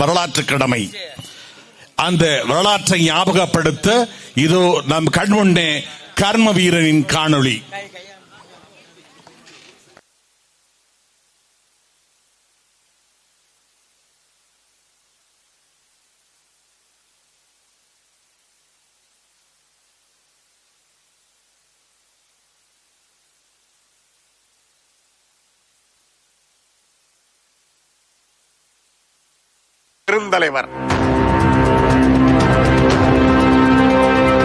வரலாற்று கடமை. அந்த வரலாற்றை ஞாபகப்படுத்த இதோ நம் கண்முன்னே கர்ம வீரனின் காணொளி. பெருந்தலைவர்.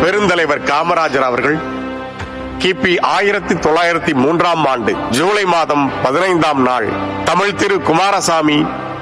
பெருந்தலைவர் காமராஜர் அவர்கள் கிபி ஆயிரத்தி தொள்ளாயிரத்தி மூன்றாம் ஆண்டு ஜூலை மாதம் பதினைந்தாம் நாள் தமிழ் திரு குமாரசாமி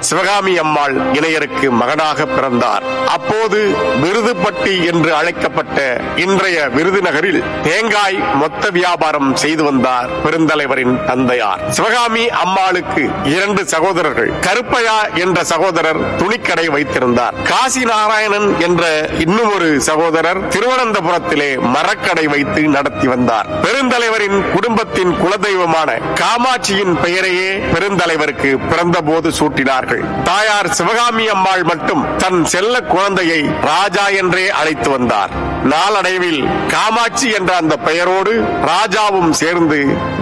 சிவகாமி அம்மாள் இணையருக்கு மகனாக பிறந்தார். அப்போது விருதுப்பட்டி என்று அழைக்கப்பட்ட இன்றைய விருதுநகரில் தேங்காய் மொத்த வியாபாரம் செய்து வந்தார் பெருந்தலைவரின் தந்தையார். சிவகாமி அம்மாளுக்கு இரண்டு சகோதரர்கள் கருப்பையா என்ற சகோதரர் துணிக்கடை வைத்திருந்தார். காசி நாராயணன் என்ற இன்னும் ஒரு சகோதரர் திருவனந்தபுரத்திலே மரக்கடை வைத்து நடத்தி வந்தார். பெருந்தலைவரின் குடும்பத்தின் குலதெய்வமான காமாட்சியின் பெயரையே பெருந்தலைவருக்கு பிறந்தபோது சூட்டினார் வந்தார்கள் தாயார் சிவகாமி அம்மாள் மட்டும் தன் செல்ல குழந்தையை ராஜா என்றே அழைத்து வந்தார். நாளடைவில் காமாட்சி என்ற அந்த பெயரோடு ராஜாவும் சேர்ந்து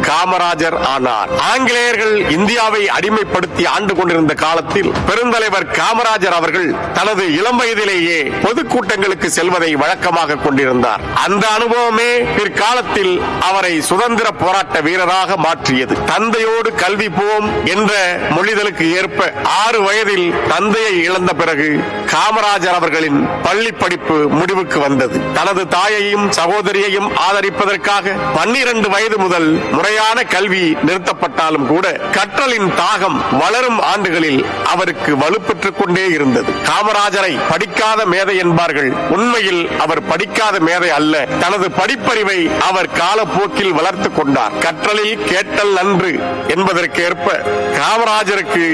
காமராஜர் ஆனார். ஆங்கிலேயர்கள் இந்தியாவை அடிமைப்படுத்தி ஆண்டு கொண்டிருந்த காலத்தில் பெருந்தலைவர் காமராஜர் அவர்கள் தனது இளம் வயதிலேயே பொதுக்கூட்டங்களுக்கு செல்வதை வழக்கமாக கொண்டிருந்தார். அந்த அனுபவமே பிற்காலத்தில் அவரை சுதந்திர போராட்ட வீரராக மாற்றியது. தந்தையோடு கல்வி போம் என்ற மொழிதலுக்கு ஏற்ப ஆறு வயதில் தந்தையை இழந்த பிறகு காமராஜர் அவர்களின் பள்ளி படிப்பு முடிவுக்கு வந்தது. தனது தாயையும் சகோதரியையும் ஆதரிப்பதற்காக பன்னிரண்டு வயது முதல் முறையான கல்வி நிறுத்தப்பட்டாலும் கூட கற்றலின் தாகம் வளரும் ஆண்டுகளில் அவருக்கு வலுப்பெற்றுக் கொண்டே இருந்தது. காமராஜரை படிக்காத மேதை என்பார்கள். உண்மையில் அவர் படிக்காத மேதை அல்ல. தனது படிப்பறிவை அவர் காலப்போக்கில் வளர்த்துக் கொண்டார். கற்றலில் கேட்டல் நன்று என்பதற்கேற்ப காமராஜருக்கு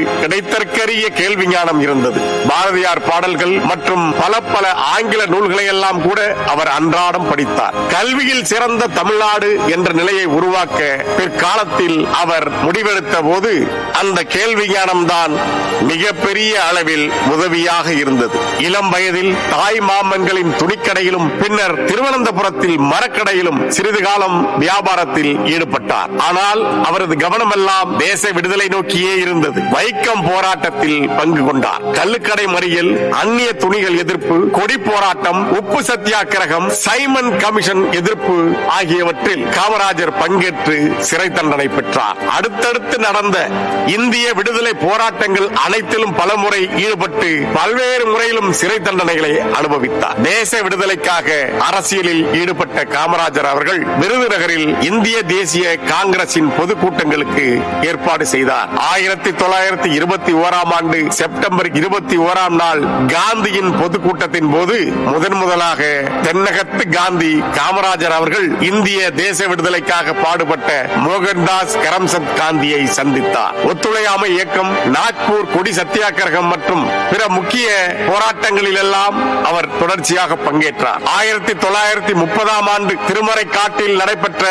கிடைத்தற்கரிய கேள்வி ஞானம் இருந்தது. பாரதியார் பாடல்கள் மற்றும் பல பல ஆங்கில நூல்களை எல்லாம் கூட அவர் அன்றாடம் படித்தார். கல்வியில் சிறந்த தமிழ்நாடு என்ற நிலையை உருவாக்க பிற்காலத்தில் அவர் முடிவெடுத்த போது அந்த கேள்வி ஞானம்தான் மிகப்பெரிய அளவில் உதவியாக இருந்தது. இளம் வயதில் தாய் மாமன்களின் துணிக்கடையிலும் பின்னர் திருவனந்தபுரத்தில் மரக்கடையிலும் சிறிது காலம் வியாபாரத்தில் ஈடுபட்டார். ஆனால் அவரது கவனமெல்லாம் தேச விடுதலை நோக்கியே இருந்தது. வைக்கம் போராட்டத்தில் பங்கு கொண்டார். கள்ளுக்கடை மறியல் அந்நிய துணிகள் எதிர்ப்பு கொடி போராட்டம் உப்பு சத்தியாகிரகம் சைமன் கமிஷன் எதிர்ப்பு ஆகியவற்றில் காமராஜர் பங்கேற்று சிறை தண்டனை பெற்றார். அடுத்தடுத்து நடந்த இந்திய விடுதலை போராட்டங்கள் அனைத்திலும் பலமுறை ஈடுபட்டு பல்வேறு முறையிலும் சிறை தண்டனைகளை அனுபவித்தார். தேச விடுதலைக்காக அரசியலில் ஈடுபட்ட காமராஜர் அவர்கள் விருதுநகரில் இந்திய தேசிய காங்கிரசின் பொதுக்கூட்டங்களுக்கு ஏற்பாடு செய்தார். ஆயிரத்தி தொள்ளாயிரத்தி இருபத்தி ஓராம் ஆண்டு செப்டம்பர் இருபத்தி ஓராம் நாள் காந்தியின் பொதுக்கூட்டத்தின் போது முதன் முதலாக தென்னகத்து காந்தி காமராஜர் அவர்கள் இந்திய தேச விடுதலைக்காக பாடுபட்ட மோகன்தாஸ் கரம்சந்த் காந்தியை சந்தித்தார். ஒத்துழையாமை இயக்கம் நாக்பூர் கொடி சத்தியாகிரகம் மற்றும் பிற முக்கிய போராட்டங்களில் எல்லாம் அவர் தொடர்ச்சியாக பங்கேற்றார். ஆயிரத்தி தொள்ளாயிரத்தி முப்பதாம் ஆண்டு திருமறை காட்டில் நடைபெற்ற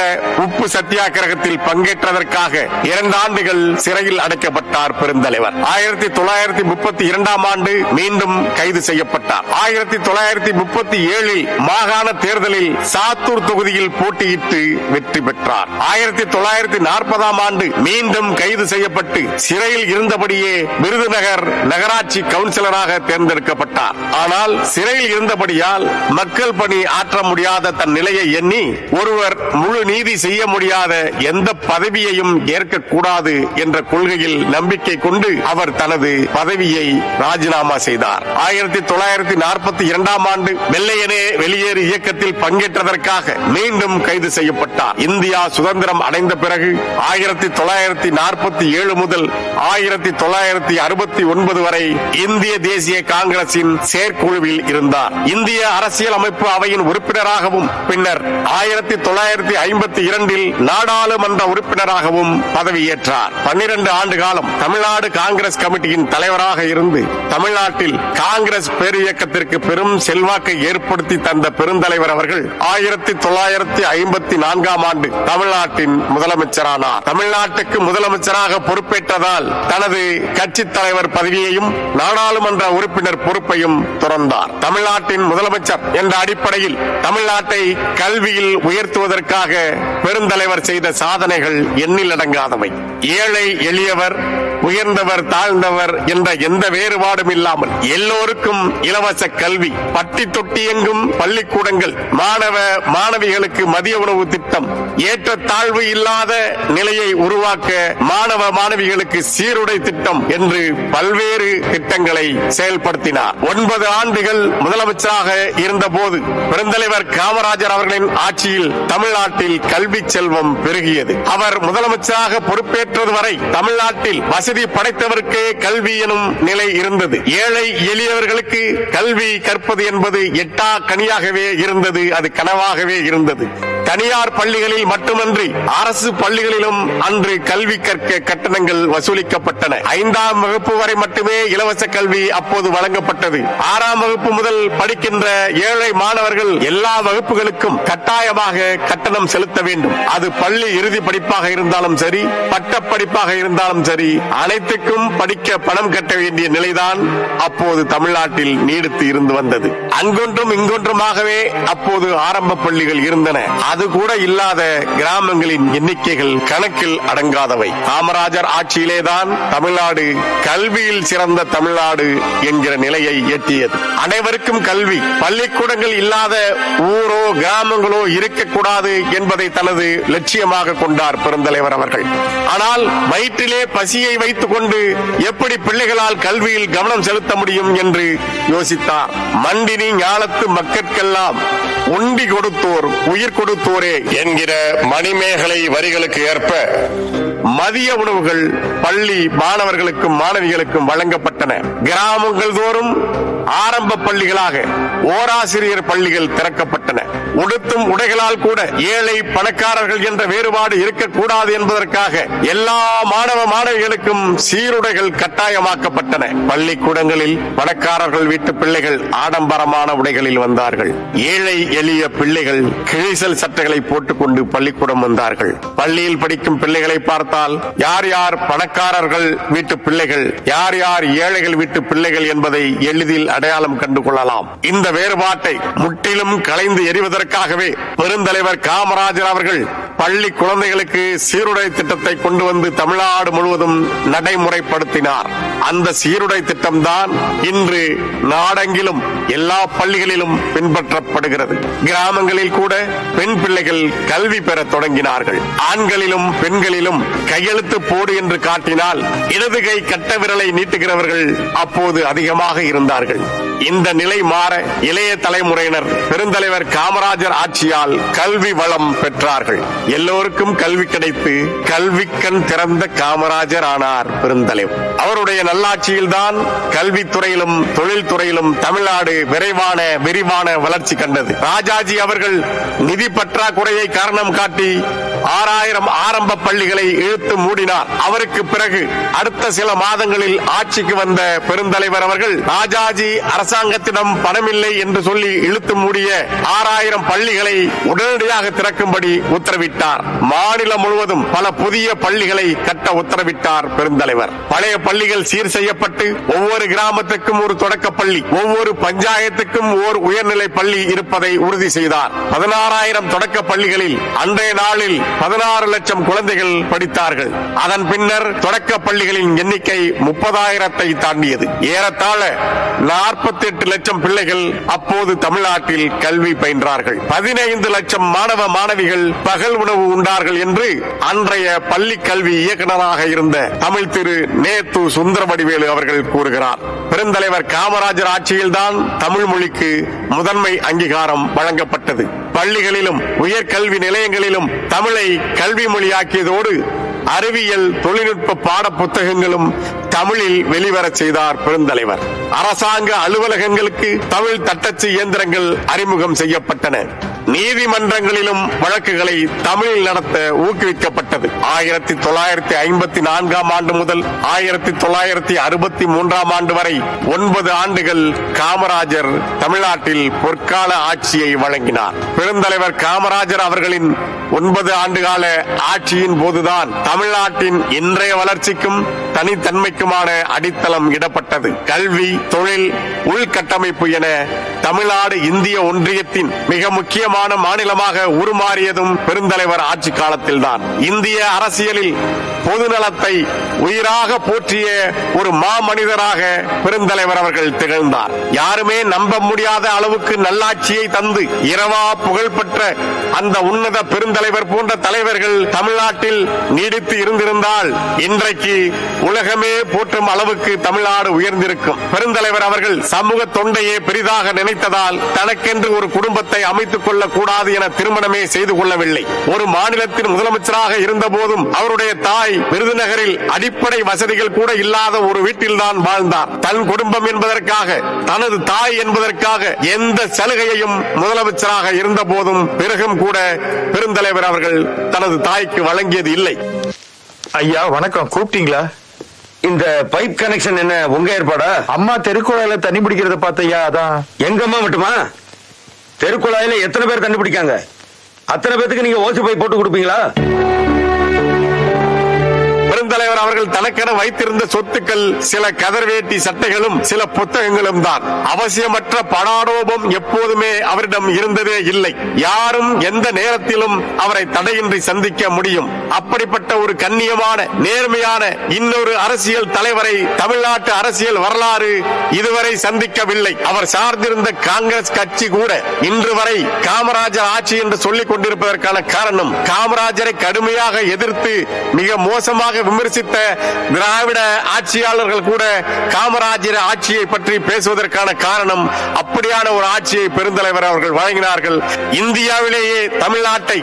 உப்பு சத்தியாகிரகத்தில் பங்கேற்றதற்காக இரண்டு ஆண்டுகள் சிறையில் அடைக்கப்பட்டார் பெருந்தலைவர். ஆயிரத்தி ஆயிரத்தி தொள்ளாயிரத்தி முப்பத்தி இரண்டாம் ஆண்டு மீண்டும் கைது செய்யப்பட்டார். ஆயிரத்தி தொள்ளாயிரத்தி முப்பத்தி ஏழில் மாகாண தேர்தலில் சாத்தூர் தொகுதியில் போட்டியிட்டு வெற்றி பெற்றார். ஆயிரத்தி தொள்ளாயிரத்தி நாற்பதாம் ஆண்டு மீண்டும் கைது செய்யப்பட்டு சிறையில் இருந்தபடியே விருதுநகர் நகராட்சி கவுன்சிலராக தேர்ந்தெடுக்கப்பட்டார். ஆனால் சிறையில் இருந்தபடியால் மக்கள் பணி ஆற்ற முடியாத தன் நிலையை எண்ணி ஒருவர் முழு நீதி செய்ய முடியாத எந்த பதவியையும் ஏற்கக்கூடாது என்ற கொள்கையில் நம்பிக்கை கொண்டு அவர் தனது பதவியை ராஜினாமா செய்தார். ஆயிரத்தி தொள்ளாயிரத்தி நாற்பத்தி இரண்டாம் ஆண்டு வெள்ளையனே வெளியேறு இயக்கத்தில் பங்கேற்றதற்காக மீண்டும் கைது செய்யப்பட்டார். இந்தியா சுதந்திரம் அடைந்த பிறகு ஆயிரத்தி தொள்ளாயிரத்தி நாற்பத்தி ஏழு முதல் ஆயிரத்தி தொள்ளாயிரத்தி அறுபத்தி ஒன்பது வரை இந்திய தேசிய காங்கிரசின் செயற்குழுவில் இருந்தார். இந்திய அரசியல் அமைப்பு அவையின் உறுப்பினராகவும் பின்னர் ஆயிரத்தி தொள்ளாயிரத்தி ஐம்பத்தி இரண்டில் நாடாளுமன்ற உறுப்பினராகவும் பதவியேற்றார். பன்னிரண்டு ஆண்டு காலம் தமிழ்நாடு காங்கிரஸ் கமிட்டியின் தலைவராக இருந்து தமிழ்நாட்டில் காங்கிரஸ் பேரியக்கத்திற்கு பெரும் செல்வாக்கை ஏற்படுத்தி தந்த பெருந்தலைவர் அவர்கள் ஆயிரத்தி தொள்ளாயிரத்தி ஐம்பத்தி நான்காம் ஆண்டு தமிழ்நாட்டின் முதலமைச்சரானார் தமிழ்நாட்டுக்கு முதலமைச்சராக பொறுப்பேற்றதால் தனது கட்சி தலைவர் பதவியையும் நாடாளுமன்ற உறுப்பினர் பொறுப்பையும் துறந்தார். தமிழ்நாட்டின் முதலமைச்சர் என்ற அடிப்படையில் தமிழ்நாட்டை கல்வியில் உயர்த்துவதற்காக பெருந்தலைவர் செய்த சாதனைகள் எண்ணிலடங்காதவை ஏழை எளியவர் உயர்ந்தவர் தாழ்ந்தவர் என்ற எந்த வேறுபாடும் இல்லாமல் எல்லோருக்கும் இலவச கல்வி. பட்டி தொட்டி எங்கும் பள்ளிக்கூடங்கள் மாணவ மாணவிகளுக்கு மதிய உணவு திட்டம். ஏற்ற தாழ்வு இல்லாத நிலையை உருவாக்க மாணவ மாணவிகளுக்கு சீருடை திட்டம் என்று பல்வேறு திட்டங்களை செயல்படுத்தினார். ஒன்பது ஆண்டுகள் முதலமைச்சராக இருந்தபோது பெருந்தலைவர் காமராஜர் அவர்களின் ஆட்சியில் தமிழ்நாட்டில் கல்வி செல்வம் பெருகியது. அவர் முதலமைச்சராக பொறுப்பேற்றது வரை தமிழ்நாட்டில் வசதி படைத்தவருக்கே கல்வி எனும் நிலை இருந்தது. ஏழை எளியவர்களுக்கு கல்வி கற்பது என்பது எட்டா கனியாகவே இருந்தது அது கனவாகவே இருந்தது. தனியார் பள்ளிகளில் மட்டுமன்றி அரசு பள்ளிகளிலும் அன்று கல்வி கற்க கட்டணங்கள் வசூலிக்கப்பட்டன. ஐந்தாம் வகுப்பு வரை மட்டுமே இலவச கல்வி அப்போது வழங்கப்பட்டது. ஆறாம் வகுப்பு முதல் படிக்கின்ற ஏழை மாணவர்கள் எல்லா வகுப்புகளுக்கும் கட்டாயமாக கட்டணம் செலுத்த வேண்டும். அது பள்ளி இறுதி படிப்பாக இருந்தாலும் சரி பட்ட படிப்பாக இருந்தாலும் சரி அனைத்துக்கும் படிக்க பணம் கட்ட வேண்டிய நிலைதான் அப்போது தமிழ்நாட்டில் நீடித்து இருந்து வந்தது. அங்கொன்றும் இங்கொன்றுமாகவே அப்போது ஆரம்ப பள்ளிகள் இருந்தன. அது கூட இல்லாத கிராமங்களின் எண்ணிக்கைகள் கணக்கில் அடங்காதவை. காமராஜர் ஆட்சியிலேதான் தமிழ்நாடு கல்வியில் சிறந்த தமிழ்நாடு என்கிற நிலையை எட்டியது. அனைவருக்கும் கல்வி. பள்ளிக்கூடங்கள் இல்லாத ஊரோ கிராமங்களோ இருக்கக்கூடாது என்பதை தனது லட்சியமாக கொண்டார் பெருந்தலைவர் அவர்கள். ஆனால் வயிற்றிலே பசியை வைத்துக் கொண்டு எப்படி பிள்ளைகளால் கல்வியில் கவனம் செலுத்த முடியும் என்று யோசித்தார். மண்டினி ஞானத்து மக்கட்கெல்லாம் உண்டி கொடுத்தோர் உயிர் கொடுத்தோரே என்கிற மணிமேகலை வரிகளுக்கு ஏற்ப மதிய உணவுகள் பள்ளி மாணவர்களுக்கும் மாணவிகளுக்கும் வழங்கப்பட்டன. கிராமங்கள் தோறும் ஆரம்ப பள்ளிகளாக ஓராசிரியர் பள்ளிகள் திறக்கப்பட்டன. உடுத்தும் உடைகளால் கூட ஏழை பணக்காரர்கள் என்ற வேறுபாடு இருக்கக்கூடாது என்பதற்காக எல்லா மாணவ மாணவிகளுக்கும் சீருடைகள் கட்டாயமாக்கப்பட்டன. பள்ளிக்கூடங்களில் பணக்காரர்கள் வீட்டு பிள்ளைகள் ஆடம்பரமான உடைகளில் வந்தார்கள். ஏழை எளிய பிள்ளைகள் கிழிசல் சட்டைகளை போட்டுக்கொண்டு பள்ளிக்கூடம் வந்தார்கள். பள்ளியில் படிக்கும் பிள்ளைகளை பார்த்தால் யார் யார் பணக்காரர்கள் வீட்டு பிள்ளைகள் யார் யார் ஏழைகள் வீட்டு பிள்ளைகள் என்பதை எளிதில் அடையாளம் கண்டு கொள்ளலாம் இந்த வேறுபாட்டை முற்றிலும் கலைந்து எறிவதற்காகவே பெருந்தலைவர் காமராஜர் அவர்கள் பள்ளி குழந்தைகளுக்கு சீருடை திட்டத்தை கொண்டு வந்து தமிழ்நாடு முழுவதும் நடைமுறைப்படுத்தினார். அந்த சீருடை திட்டம்தான் இன்று நாடெங்கிலும் எல்லா பள்ளிகளிலும் பின்பற்றப்படுகிறது. கிராமங்களில் கூட பெண் பிள்ளைகள் கல்வி பெற தொடங்கினார்கள். ஆண்களிலும் பெண்களிலும் கையெழுத்து போடு என்று காட்டினால் இடது கை கட்ட விரலை நீட்டுகிறவர்கள் அப்போது அதிகமாக இருந்தார்கள். இந்த நிலை மாற இளைய தலைமுறையினர் பெருந்தலைவர் காமராஜர் ஆட்சியால் கல்வி வளம் பெற்றார்கள். எல்லோருக்கும் கல்வி கிடைத்து கல்வி கண் திறந்த காமராஜர் ஆனார் பெருந்தலைவர் அவருடைய நல்லாட்சியில்தான் கல்வித்துறையிலும் தொழில்துறையிலும் தமிழ்நாடு விரைவான விரிவான வளர்ச்சி கண்டது. ராஜாஜி அவர்கள் நிதி பற்றாக்குறையை காரணம் காட்டி ஆறாயிரம் ஆரம்ப பள்ளிகளை இழுத்து மூடினார். அவருக்கு பிறகு அடுத்த சில மாதங்களில் ஆட்சிக்கு வந்த பெருந்தலைவர் அவர்கள் ராஜாஜி அரசாங்கத்திடம் பணமில்லை என்று சொல்லி இழுத்து மூடிய ஆறாயிரம் பள்ளிகளை உடனடியாக திறக்கும்படி உத்தரவிட்டார். மாநிலம் முழுவதும் பல புதிய பள்ளிகளை கட்ட உத்தரவிட்டார் பெருந்தலைவர். பழைய பள்ளிகள் சீர் செய்யப்பட்டு ஒவ்வொரு கிராமத்துக்கும் ஒரு தொடக்க பள்ளி ஒவ்வொரு பஞ்சாயத்துக்கும் ஓர் உயர்நிலை பள்ளி இருப்பதை உறுதி செய்தார். பதினாறாயிரம் தொடக்க பள்ளிகளில் அன்றைய நாளில் பதினாறு லட்சம் குழந்தைகள் படித்தார்கள். அதன் பின்னர் தொடக்க பள்ளிகளின் எண்ணிக்கை முப்பதாயிரத்தை தாண்டியது. ஏறத்தாழ நாற்பத்தி எட்டு லட்சம் பிள்ளைகள் அப்போது தமிழ்நாட்டில் கல்வி பயின்றார்கள். பதினைந்து லட்சம் மாணவ மாணவிகள் பகல் உணவு உண்டார்கள் என்று அன்றைய பள்ளி கல்வி இயக்குநராக இருந்த தமிழ் திரு நேத்து சுந்தரவடிவேலு அவர்கள் கூறுகிறார். பெருந்தலைவர் காமராஜர் ஆட்சியில்தான் தமிழ் மொழிக்கு முதன்மை அங்கீகாரம் வழங்கப்பட்டது. பள்ளிகளிலும் உயர்கல்வி நிலையங்களிலும் தமிழை கல்வி மொழியாக்கியதோடு அறிவியல் தொழில்நுட்ப பாட புத்தகங்களும் தமிழில் வெளிவரச் செய்தார் பெருந்தலைவர். அரசாங்க அலுவலகங்களுக்கு தமிழ் தட்டச்சு இயந்திரங்கள் அறிமுகம் செய்யப்பட்டன. நீதிமன்றங்களிலும் வழக்குகளை தமிழில் நடத்த ஊக்குவிக்கப்பட்டது. ஆயிரத்தி தொள்ளாயிரத்தி ஐம்பத்தி நான்காம் ஆண்டு முதல் ஆயிரத்தி தொள்ளாயிரத்தி அறுபத்தி மூன்றாம் ஆண்டு வரை ஒன்பது ஆண்டுகள் காமராஜர் தமிழ்நாட்டில் பொற்கால ஆட்சியை வழங்கினார். பெருந்தலைவர் காமராஜர் அவர்களின் ஒன்பது ஆண்டுகால ஆட்சியின் போதுதான் தமிழ்நாட்டின் இன்றைய வளர்ச்சிக்கும் தனித்தன்மைக்கும் தனித்தன்மைக்குமான அடித்தளம் இடப்பட்டது. கல்வி தொழில் உள்கட்டமைப்பு என தமிழ்நாடு இந்திய ஒன்றியத்தின் மிக முக்கியமான மாநிலமாக உருமாறியதும் பெருந்தலைவர் ஆட்சி காலத்தில்தான். இந்திய அரசியலில் பொதுநலத்தை உயிராக போற்றிய ஒரு மாமனிதராக பெருந்தலைவர் அவர்கள் திகழ்ந்தார். யாருமே நம்ப முடியாத அளவுக்கு நல்லாட்சியை தந்து இரவா புகழ்பெற்ற அந்த உன்னத பெருந்தலைவர் போன்ற தலைவர்கள் தமிழ்நாட்டில் நீடித்து இருந்திருந்தால் இன்றைக்கு உலகமே போற்றும் அளவுக்கு தமிழ்நாடு உயர்ந்திருக்கும். பெருந்தலைவர் அவர்கள் சமூக தொண்டையே பெரிதாக நினைத்ததால் தனக்கென்று ஒரு குடும்பத்தை அமைத்துக் கொள்ளக் கூடாது என திருமணமே செய்து கொள்ளவில்லை. ஒரு மாநிலத்தின் முதலமைச்சராக இருந்த போதும் அவருடைய தாய் விருதுநகரில் அடிப்படை வசதிகள் கூட இல்லாத ஒரு வீட்டில்தான் வாழ்ந்தார். தன் குடும்பம் என்பதற்காக தனது தாய் என்பதற்காக எந்த சலுகையையும் முதலமைச்சராக இருந்த போதும் பிறகும் கூட பெருந்தலைவர் அவர்கள் தனது தாய்க்கு வழங்கியது இல்லை. ஐயா வணக்கம். கூப்பிட்டீங்களா? இந்த பைப் கனெக்ஷன் என்ன உங்க ஏற்பாடா? அம்மா தெருக்குழாயில தண்ணி பிடிக்கிறத பார்த்தையா அதான். எங்கம்மா மட்டுமா? தெருக்குழாயில எத்தனை பேர் தண்ணி பிடிக்காங்க? அத்தனை பேத்துக்கு நீங்க ஓசி பைப் போட்டு கொடுப்பீங்களா? பெருந்தலைவர் அவர்கள் தனக்கென வைத்திருந்த சொத்துக்கள் சில கதர்வேட்டி சட்டைகளும் சில புத்தகங்களும் தான். அவசியமற்ற படாடோபம் எப்போதுமே அவரிடம் இருந்ததே இல்லை. யாரும் எந்த நேரத்திலும் அவரை தடையின்றி சந்திக்க முடியும். அப்படிப்பட்ட ஒரு கண்ணியமான நேர்மையான இன்னொரு அரசியல் தலைவரை தமிழ்நாட்டு அரசியல் வரலாறு இதுவரை சந்திக்கவில்லை. அவர் சார்ந்திருந்த காங்கிரஸ் கட்சி கூட இன்று வரை காமராஜர் ஆட்சி என்று சொல்லிக் கொண்டிருப்பதற்கான காரணம் காமராஜரை கடுமையாக எதிர்த்து மிக மோசமாக விமர்சித்த திராவிட ஆட்சியாளர்கள் கூட காமராஜர் ஆட்சியை பற்றி பேசுவதற்கான காரணம் அப்படியான ஒரு ஆட்சியை பெருந்தலைவர் அவர்கள் வழங்கினார்கள். இந்தியாவிலேயே தமிழ்நாட்டை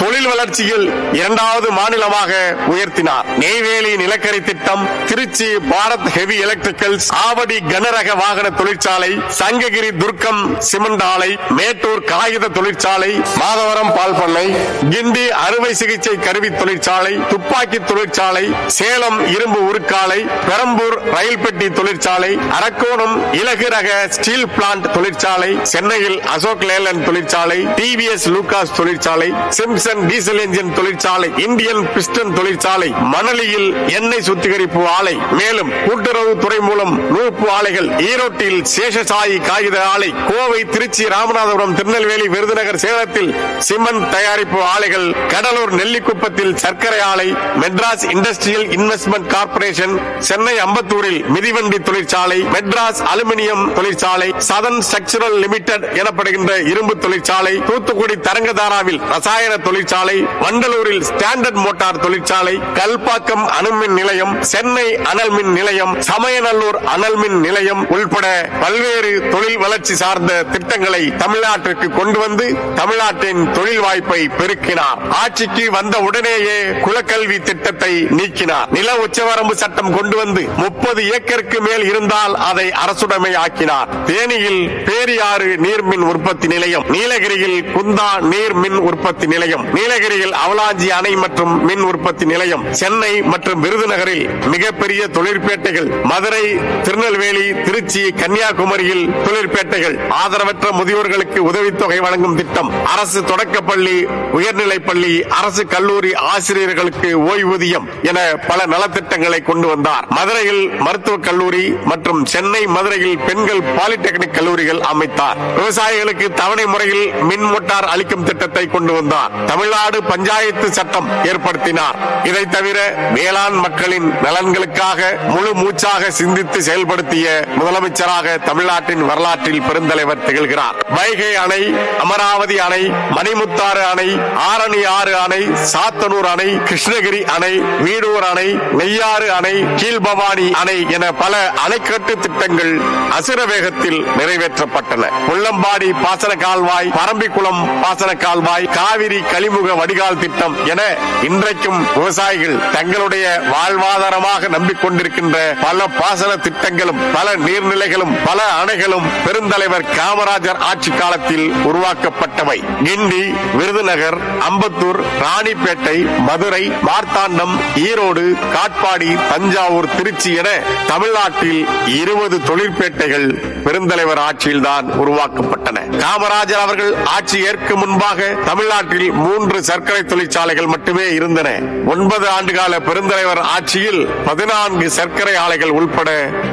தொழில் வளர்ச்சியில் இரண்டாவது மாநிலமாக உயர்த்தினார். நெய்வேலி நிலக்கரி திட்டம் திருச்சி பாரத் ஹெவி எலக்ட்ரிக்கல்ஸ் ஆவடி கனரக வாகன தொழிற்சாலை சங்ககிரி துர்க்கம் சிமெண்ட் ஆலை மேட்டூர் காகித தொழிற்சாலை மாதவரம் பால் பண்ணை கிண்டி அறுவை சிகிச்சை கருவி தொழிற்சாலை துப்பாக்கி தொழிற்சாலை சேலம் இரும்பு உருக்காலை பெரம்பூர் ரயில் பெட்டி தொழிற்சாலை அரக்கோணம் இலகு ரக ஸ்டீல் பிளான்ட் தொழிற்சாலை சென்னையில் அசோக் லேலன் தொழிற்சாலை டிவிஎஸ் லூகாஸ் தொழிற்சாலை சிம்சன் டீசல் என்ஜின் தொழிற்சாலை இந்தியன் பிஸ்டன் தொழிற்சாலை மணலியில் எண்ணெய் சுத்திகரிப்பு ஆலை மேலும் கூட்டுறவு துறை மூலம் நூப்பு ஆலைகள் ஈரோட்டில் சேஷசாயி காகித ஆலை கோவை திருச்சி ராமநாதபுரம் திருநெல்வேலி விருதுநகர் சேலத்தில் சிமெண்ட் தயாரிப்பு ஆலைகள் கடலூர் நெல்லிக்குப்பத்தில் சர்க்கரை ஆலை Madras industry industrial investment corporation Chennai அம்பத்தூரில் மிதிவண்டி தொழிற்சாலை மெட்ராஸ் அலுமினியம் தொழிற்சாலை சதன் ஸ்ட்ரக்சரல் லிமிடெட் எனப்படுகின்ற இரும்பு தொழிற்சாலை தூத்துக்குடி தரங்கதாராவில் ரசாயன தொழிற்சாலை வண்டலூரில் ஸ்டாண்டர்ட் மோட்டார் தொழிற்சாலை கல்பாக்கம் அணுமின் நிலையம் சென்னை அனல் மின் நிலையம் சமயநல்லூர் அனல் மின் நிலையம் உள்பட பல்வேறு தொழில் வளர்ச்சி சார்ந்த திட்டங்களை தமிழ்நாட்டிற்கு கொண்டு வந்து தமிழ்நாட்டின் தொழில் வாய்ப்பை பெருக்கினார். ஆட்சிக்கு வந்த உடனேயே குலக்கல்வி திட்டத்தை இயக்கினார் நில உச்சவரம்பு சட்டம் கொண்டு வந்து முப்பது ஏக்கருக்கு மேல் இருந்தால் அதை அரசுடைமை ஆக்கினார். தேனியில் பேரியாறு நீர்மின் உற்பத்தி நிலையம் நீலகிரியில் குந்தா நீர் மின் உற்பத்தி நிலையம் நீலகிரியில் அவலாஞ்சி அணை மற்றும் மின் உற்பத்தி நிலையம் சென்னை மற்றும் விருதுநகரில் மிகப்பெரிய தொழிற்பேட்டைகள் மதுரை திருநெல்வேலி திருச்சி கன்னியாகுமரியில் தொழிற்பேட்டைகள் ஆதரவற்ற முதியோர்களுக்கு உதவித்தொகை வழங்கும் திட்டம் அரசு தொடக்கப்பள்ளி உயர்நிலைப்பள்ளி அரசு கல்லூரி ஆசிரியர்களுக்கு ஓய்வூதியம் என பல நலத்திட்டங்களை கொண்டு வந்தார். மதுரையில் மருத்துவக் கல்லூரி மற்றும் சென்னை மதுரையில் பெண்கள் பாலிடெக்னிக் கல்லூரிகள் அமைத்தார். விவசாயிகளுக்கு தவணை முறையில் மின் மோட்டார் அளிக்கும் திட்டத்தை கொண்டு வந்தார். தமிழ்நாடு பஞ்சாயத்து சட்டம் ஏற்படுத்தினார். இதை தவிர வேளாண் மக்களின் நலன்களுக்காக முழு மூச்சாக சிந்தித்து செயல்படுத்திய முதலமைச்சராக தமிழ்நாட்டின் வரலாற்றில் பெருந்தலைவர் திகழ்கிறார். வைகை அணை அமராவதி அணை மணிமுத்தாறு அணை ஆரணி ஆறு அணை சாத்தனூர் அணை கிருஷ்ணகிரி அணை வீடூர் மேட்டூர் அணை நெய்யாறு அணை கீழ்பவானி அணை என பல அணைக்கட்டு திட்டங்கள் அசுர வேகத்தில் நிறைவேற்றப்பட்டன. முள்ளம்பாடி பாசன கால்வாய் பரம்பிக்குளம் பாசன கால்வாய் காவிரி கழிமுக வடிகால் திட்டம் என இன்றைக்கும் விவசாயிகள் தங்களுடைய வாழ்வாதாரமாக நம்பிக்கொண்டிருக்கின்ற பல பாசன திட்டங்களும் பல நீர்நிலைகளும் பல அணைகளும் பெருந்தலைவர் காமராஜர் ஆட்சி காலத்தில் உருவாக்கப்பட்டவை. கிண்டி விருதுநகர் அம்பத்தூர் ராணிப்பேட்டை மதுரை மார்த்தாண்டம் ஈரோடு ஈரோடு காட்பாடி தஞ்சாவூர் திருச்சி என தமிழ்நாட்டில் இருபது தொழிற்பேட்டைகள் பெருந்தலைவர் ஆட்சியில்தான் உருவாக்கப்பட்டன. காமராஜர் அவர்கள் ஆட்சி ஏற்க முன்பாக தமிழ்நாட்டில் மூன்று சர்க்கரை தொழிற்சாலைகள் மட்டுமே இருந்தன. ஒன்பது ஆண்டுகால பெருந்தலைவர் ஆட்சியில் பதினான்கு சர்க்கரை ஆலைகள் உள்பட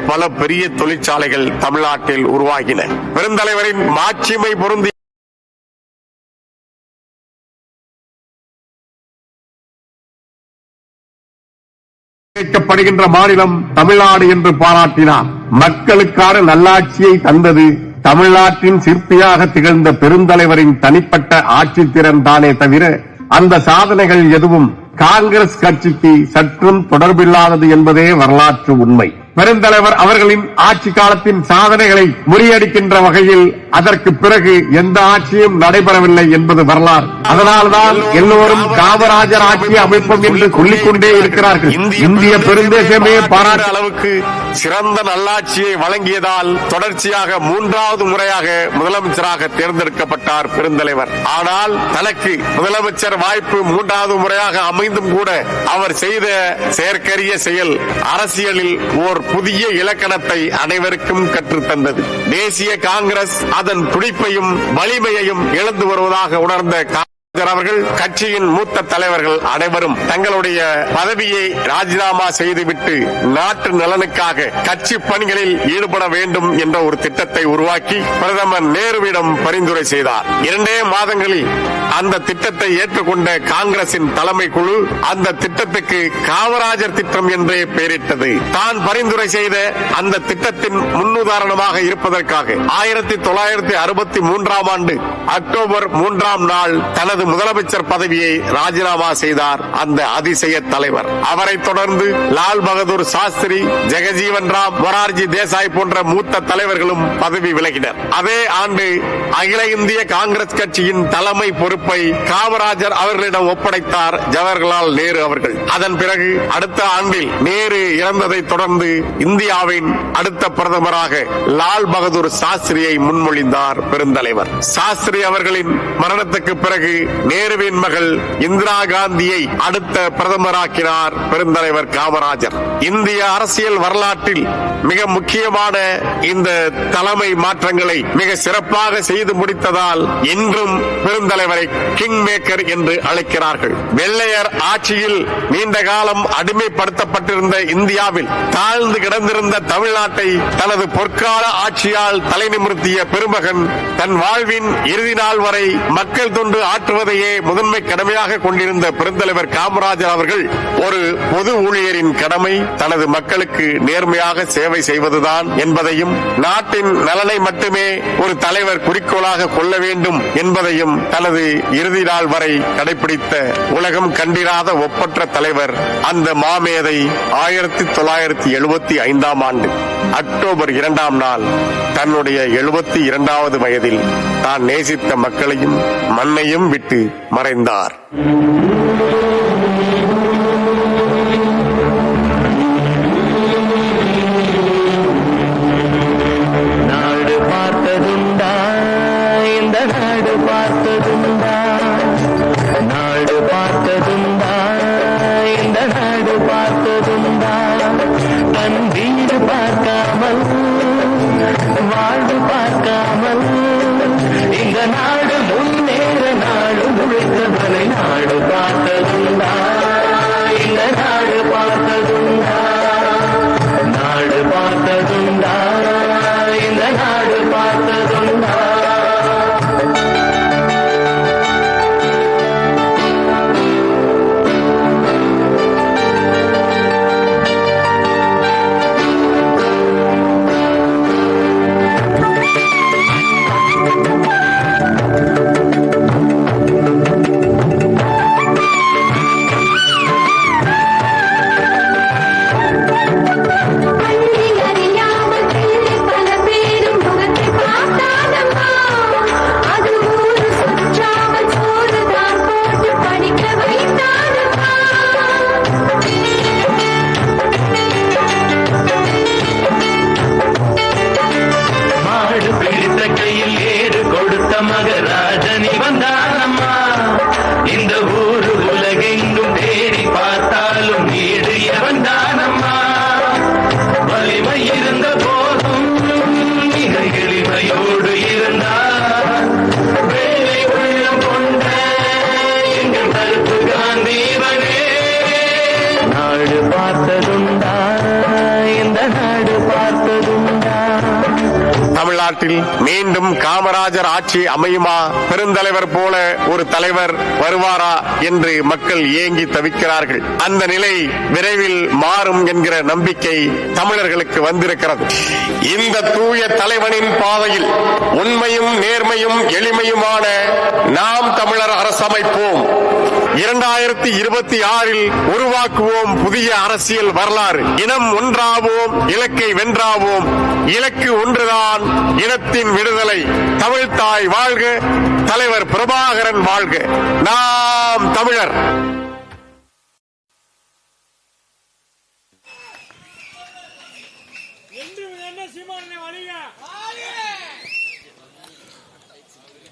பல பெரிய தொழிற்சாலைகள் தமிழ்நாட்டில் உருவாகின. பெருந்தலைவரின் மாட்சிமை பொருந்தி கேட்கப்படுகின்ற மாநிலம் தமிழ்நாடு என்று பாராட்டினார். மக்களுக்கான நல்லாட்சியை தந்தது தமிழ்நாட்டின் சிற்பியாக திகழ்ந்த பெருந்தலைவரின் தனிப்பட்ட ஆட்சி திறன் தானே தவிர அந்த சாதனைகள் எதுவும் காங்கிரஸ் கட்சிக்கு சற்றும் தொடர்பில்லாதது என்பதே வரலாற்று உண்மை. பெருந்தலைவர் அவர்களின் ஆட்சி காலத்தின் சாதனைகளை முறியடிக்கின்ற வகையில் அதற்கு பிறகு எந்த ஆட்சியும் நடைபெறவில்லை என்பது வரலாறு. அதனால்தான் எல்லோரும் காமராஜர் ஆட்சி அமைப்போம் என்று சொல்லிக்கொண்டே இருக்கிறார்கள். இந்திய பெருந்தேசமே பாராட்டு. அளவுக்கு சிறந்த நல்லாட்சியை வழங்கியதால் தொடர்ச்சியாக மூன்றாவது முறையாக முதலமைச்சராக தேர்ந்தெடுக்கப்பட்டார் பெருந்தலைவர். ஆனால் தனக்கு முதலமைச்சர் வாய்ப்பு மூன்றாவது முறையாக அமைந்தும் கூட அவர் செய்த செயற்கரிய செயல் அரசியலில் ஓர் புதிய இலக்கணத்தை அனைவருக்கும் கற்றுத்தந்தது. தேசிய காங்கிரஸ் அதன் துடிப்பையும் வலிமையையும் இழந்து வருவதாக உணர்ந்த அவர்கள் கட்சியின் மூத்த தலைவர்கள் அனைவரும் தங்களுடைய பதவியை ராஜினாமா செய்துவிட்டு நாட்டு நலனுக்காக கட்சி பணிகளில் ஈடுபட வேண்டும் என்ற ஒரு திட்டத்தை உருவாக்கி பிரதமர் நேருவிடம் பரிந்துரை செய்தார். இரண்டே மாதங்களில் அந்த திட்டத்தை ஏற்றுக்கொண்ட காங்கிரசின் தலைமை குழு அந்த திட்டத்துக்கு காமராஜர் திட்டம் என்றே பெயரிட்டது. தான் பரிந்துரை செய்த அந்த திட்டத்தின் முன்னுதாரணமாக இருப்பதற்காக ஆயிரத்தி தொள்ளாயிரத்தி அறுபத்தி மூன்றாம் ஆண்டு அக்டோபர் மூன்றாம் நாள் தனது முதலமைச்சர் பதவியை ராஜினாமா செய்தார் அந்த அதிசய தலைவர். அவரை தொடர்ந்து லால் பகதூர் சாஸ்திரி ஜெகஜீவன் ராம் மொரார்ஜி தேசாய் போன்ற மூத்த தலைவர்களும் பதவி விலகினர். அதே ஆண்டு அகில இந்திய காங்கிரஸ் கட்சியின் தலைமை பொறுப்பை காமராஜர் அவர்களிடம் ஒப்படைத்தார் ஜவஹர்லால் நேரு அவர்கள். அதன் பிறகு அடுத்த ஆண்டில் நேரு இறந்ததை தொடர்ந்து இந்தியாவின் அடுத்த பிரதமராக லால் பகதூர் சாஸ்திரியை முன்மொழிந்தார் பெருந்தலைவர். சாஸ்திரி அவர்களின் மரணத்துக்கு பிறகு நேருவின் மகள் இந்திரா காந்தியை அடுத்த பிரதமராக்கினார் பெருந்தலைவர் காமராஜர். இந்திய அரசியல் வரலாற்றில் மிக முக்கியமான இந்த தலைமை மாற்றங்களை மிக சிறப்பாக செய்து முடித்ததால் இன்றும் பெருந்தலைவரை கிங் மேக்கர் என்று அழைக்கிறார்கள். வெள்ளையர் ஆட்சியில் நீண்ட காலம் அடிமைப்படுத்தப்பட்டிருந்த இந்தியாவில் தாழ்ந்து கிடந்திருந்த தமிழ்நாட்டை தனது பொற்கால ஆட்சியால் தலைநிமிர்த்திய பெருமகன் தன் வாழ்வின் இறுதி நாள் வரை மக்கள் தொண்டு என்பதையே முதன்மை கடமையாக கொண்டிருந்த பெருந்தலைவர் காமராஜர் அவர்கள் ஒரு பொது ஊழியரின் கடமை தனது மக்களுக்கு நேர்மையாக சேவை செய்வதுதான் என்பதையும் நாட்டின் நலனை மட்டுமே ஒரு தலைவர் குறிக்கோளாக கொள்ள வேண்டும் என்பதையும் தனது இறுதி நாள் வரை கடைபிடித்த உலகம் கண்டிராத ஒப்பற்ற தலைவர் அந்த மாமேதை ஆயிரத்தி தொள்ளாயிரத்தி எழுபத்தி ஐந்தாம் ஆண்டு. அக்டோபர் இரண்டாம் நாள் தன்னுடைய எழுபத்தி இரண்டாவது வயதில் தான் நேசித்த மக்களையும் மண்ணையும் விட்டு மறைந்தார். மீண்டும் காமராஜர் ஆட்சி அமையுமா? பெருந்தலைவர் போல ஒரு தலைவர் வருவாரா என்று மக்கள் ஏங்கி தவிக்கிறார்கள். அந்த நிலை விரைவில் மாறும் என்கிற நம்பிக்கை தமிழர்களுக்கு வந்திருக்கிறது. இந்த தூய தலைவனின் பாதையில் உண்மையும் நேர்மையும் எளிமையுமான நாம் தமிழர் அரசமைப்போம். இரண்டாயிரத்தி இருபத்தி ஆறில் உருவாக்குவோம் புதிய அரசியல் வரலாறு. இனம் ஒன்றாவோம் இலக்கை வென்றாவோம். இலக்கு ஒன்றுதான் இனத்தின் விடுதலை. தமிழ் தாய் வாழ்க தலைவர் பிரபாகரன் வாழ்க. நாம் தமிழர்.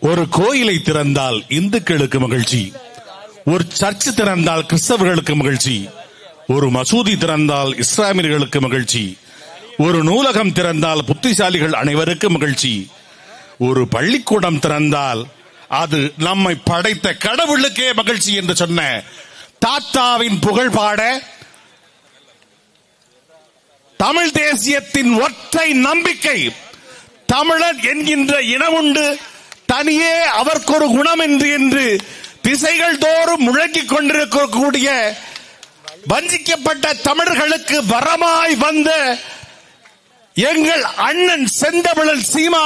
ஒரு கோயிலை திறந்தால் இந்துக்களுக்கு மகிழ்ச்சி ஒரு சர்ச் திறந்தால் கிறிஸ்தவர்களுக்கு மகிழ்ச்சி ஒரு மசூதி திறந்தால் இஸ்லாமியர்களுக்கு மகிழ்ச்சி ஒரு நூலகம் திறந்தால் புத்திசாலிகள் அனைவருக்கும் மகிழ்ச்சி ஒரு பள்ளிக்கூடம் திறந்தால் அது நம்மை படைத்த கடவுளுக்கே மகிழ்ச்சி என்று சொன்ன தாத்தாவின் புகழ் பாட தமிழ் தேசியத்தின் ஒற்றை நம்பிக்கை தமிழர் என்கின்ற இனமுண்டு தனியே அவர்க்கொரு குணம் என்று என்று திசைகள் தோறும் முழங்கிக் கொண்டிருக்கக்கூடிய வஞ்சிக்கப்பட்ட தமிழர்களுக்கு வரமாய் வந்த எங்கள் அண்ணன் செந்தமிழன் சீமா